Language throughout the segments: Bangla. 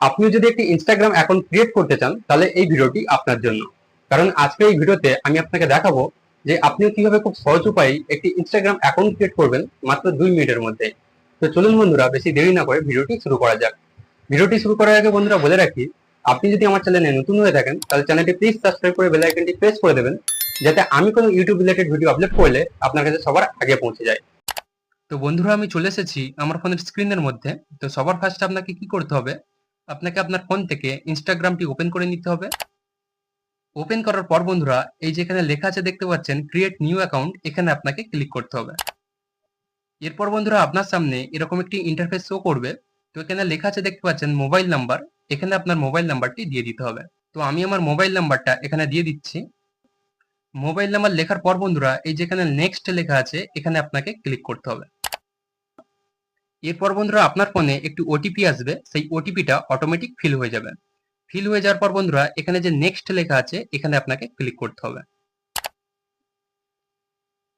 আপনিও যদি একটি ইনস্টাগ্রাম অ্যাকাউন্ট ক্রিয়েট করতে চান, তাহলে এই ভিডিওটি আপনার জন্য। কারণ আজকে এই ভিডিওতে আমি আপনাকে দেখাবো যে আপনিও কীভাবে খুব সহজ উপায়ে একটি ইনস্টাগ্রাম অ্যাকাউন্ট ক্রিয়েট করবেন মাত্র দুই মিনিটের মধ্যে। তো চলুন বন্ধুরা, বেশি দেরি না করে ভিডিওটি শুরু করা যাক। ভিডিওটি শুরু করার আগে বন্ধুরা বলে রাখি, আপনি যদি আমার চ্যানেলে নতুন হয়ে থাকেন, তাহলে চ্যানেলটি প্লিজ সাবস্ক্রাইব করে বেল আইকনটি প্রেস করে দেবেন, যাতে আমি কোনো ইউটিউব রিলেটেড ভিডিও আপলোড করলে আপনার কাছে সবার আগে পৌঁছে যায়। তো বন্ধুরা, আমি চলে এসেছি আমার ফোনের স্ক্রিনের মধ্যে। তো সবার ফার্স্টে আপনাকে কি করতে হবে? আপনাকে আপনার ফোন থেকে ইনস্টাগ্রামটি ওপেন করে নিতে হবে। ওপেন করার পর বন্ধুরা, এই যে এখানে লেখা আছে দেখতে পাচ্ছেন ক্রিয়েট নিউ অ্যাকাউন্ট এখানে আপনাকে ক্লিক করতে হবে। এরপর বন্ধুরা, আপনার সামনে এরকম একটি ইন্টারফেস শো করবে। তো এখানে লেখা আছে দেখতে পাচ্ছেন মোবাইল নাম্বার এখানে আপনার মোবাইল নাম্বারটি দিয়ে দিতে হবে। তো আমি আমার মোবাইল নাম্বারটা এখানে দিয়ে দিচ্ছি। মোবাইল নাম্বার লেখার পর বন্ধুরা, এই যেখানে নেক্সট লেখা আছে, এখানে আপনাকে ক্লিক করতে হবে। এরপর বন্ধুরা আপনার ফোনে একটি ওটিপি আসবে, সেই ওটিপিটা অটোমেটিক ফিল হয়ে যাবে। ফিল হয়ে যাওয়ার পর বন্ধুরা, এখানে যে নেক্সট লেখা আছে, এখানে আপনাকে ক্লিক করতে হবে।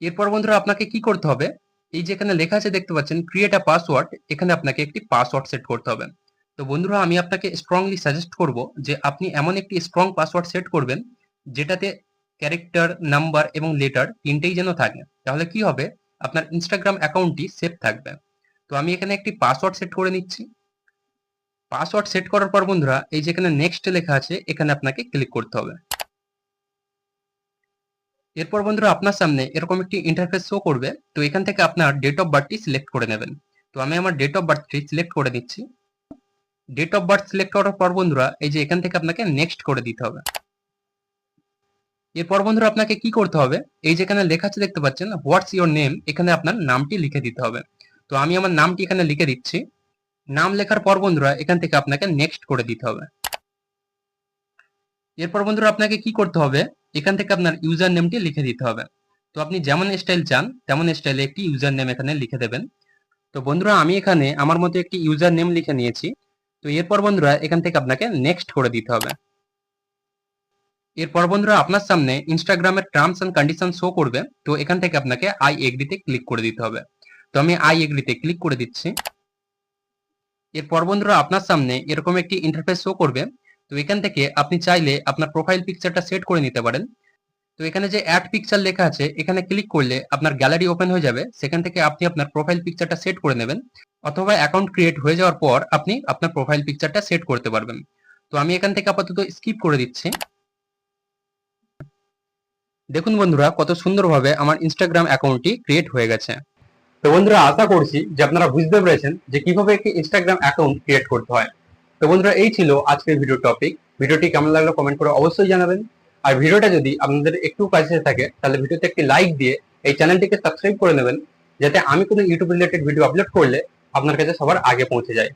এরপর বন্ধুরা, আপনাকে কি করতে হবে? এই যে এখানে লেখা আছে, দেখতে পাচ্ছেন ক্রিয়েট আ পাসওয়ার্ড এখানে আপনাকে একটি পাসওয়ার্ড সেট করতে হবে। তো বন্ধুরা, আমি আপনাকে স্ট্রংলি সাজেস্ট করব যে আপনি এমন একটি স্ট্রং পাসওয়ার্ড সেট করবেন, যেটাতে ক্যারেক্টার নাম্বার এবং লেটার তিনটেই যেন থাকে। তাহলে কি হবে? আপনার ইনস্টাগ্রাম অ্যাকাউন্টটি সেফ থাকবে। তো আমি এখানে একটি পাসওয়ার্ড সেট করে নিচ্ছি। পাসওয়ার্ড সেট করার পর বন্ধুরা, এই যেখানে নেক্সট লেখা আছে, এখানে আপনাকে ক্লিক করতে হবে। এরপর বন্ধুরা, আপনার সামনে এরকম একটি ইন্টারফেস শো করবে। তো এখান থেকে আপনার ডেট অফ বার্থটি সিলেক্ট করে নেবেন। তো আমি আমার ডেট অফ বার্থটি সিলেক্ট করে দিচ্ছি। ডেট অফ বার্থ সিলেক্ট করার পর বন্ধুরা, এই যে এখান থেকে আপনাকে নেক্সট করে দিতে হবে। এরপর বন্ধুরা, আপনাকে কি করতে হবে? এই যেখানে লেখা আছে দেখতে পাচ্ছেন হোয়াটস ইওর নেম এখানে আপনার নামটি লিখে দিতে হবে। তো আমি আমার নামটি এখানে লিখে দিচ্ছি। নাম লেখার পর বন্ধুরা, এখান থেকে আপনাকে নেক্সট করে দিতে হবে। এরপর বন্ধুরা, আপনাকে কি করতে হবে? এখান থেকে আপনার ইউজার নেমটি লিখে দিতে হবে। তো আপনি যেমন স্টাইল চান, তেমন স্টাইলে একটি ইউজার নেম এখানে লিখে দেবেন। তো বন্ধুরা, আমি এখানে আমার মতো একটি ইউজার নেম লিখে নিয়েছি। তো এরপর বন্ধুরা, এখান থেকে আপনাকে নেক্সট করে দিতে হবে। এরপর বন্ধুরা, আপনার সামনে ইনস্টাগ্রামের টার্মস অ্যান্ড কন্ডিশন শো করবে। তো এখান থেকে আপনাকে আই এগ্রিতে ক্লিক করে দিতে হবে। তো আমি আই এগ্রিতে ক্লিক করে দিচ্ছি। এরপর বন্ধুরা আপনার সামনে এরকম একটি ইন্টারফেস শো করবে। তো এখান থেকে আপনি চাইলে আপনার প্রোফাইল পিকচারটা সেট করে নিতে পারেন। তো এখানে যে অ্যাড পিকচার লেখা আছে, এখানে ক্লিক করলে আপনার গ্যালারি ওপেন হয়ে যাবে। সেখান থেকে আপনি আপনার প্রোফাইল পিকচারটা সেট করে নেবেন। অথবা অ্যাকাউন্ট ক্রিয়েট হয়ে যাওয়ার পর আপনি আপনার প্রোফাইল পিকচারটা সেট করতে পারবেন। তো আমি এখান থেকে আপাতত স্কিপ করে দিচ্ছি। দেখুন বন্ধুরা, কত সুন্দরভাবে আমার ইনস্টাগ্রাম অ্যাকাউন্টটি ক্রিয়েট হয়ে গেছে। তো বন্ধুরা আশা করছি যে আপনারা বুঝতে পেরেছেন যে কীভাবে একটি ইনস্টাগ্রাম অ্যাকাউন্ট ক্রিয়েট করতে হয়। তো বন্ধুরা এই ছিল আজকের ভিডিও টপিক ভিডিওটি কেমন লাগল কমেন্ট করে অবশ্যই জানাবেন। আর ভিডিওটা যদি আপনাদের একটু কাছে থাকে, তাহলে ভিডিওতে একটি লাইক দিয়ে এই চ্যানেলটিকে সাবস্ক্রাইব করে নেবেন, যাতে আমি কোনো ইউটিউব রিলেটেড ভিডিও আপলোড করলে আপনার কাছে সবার আগে পৌঁছে যায়।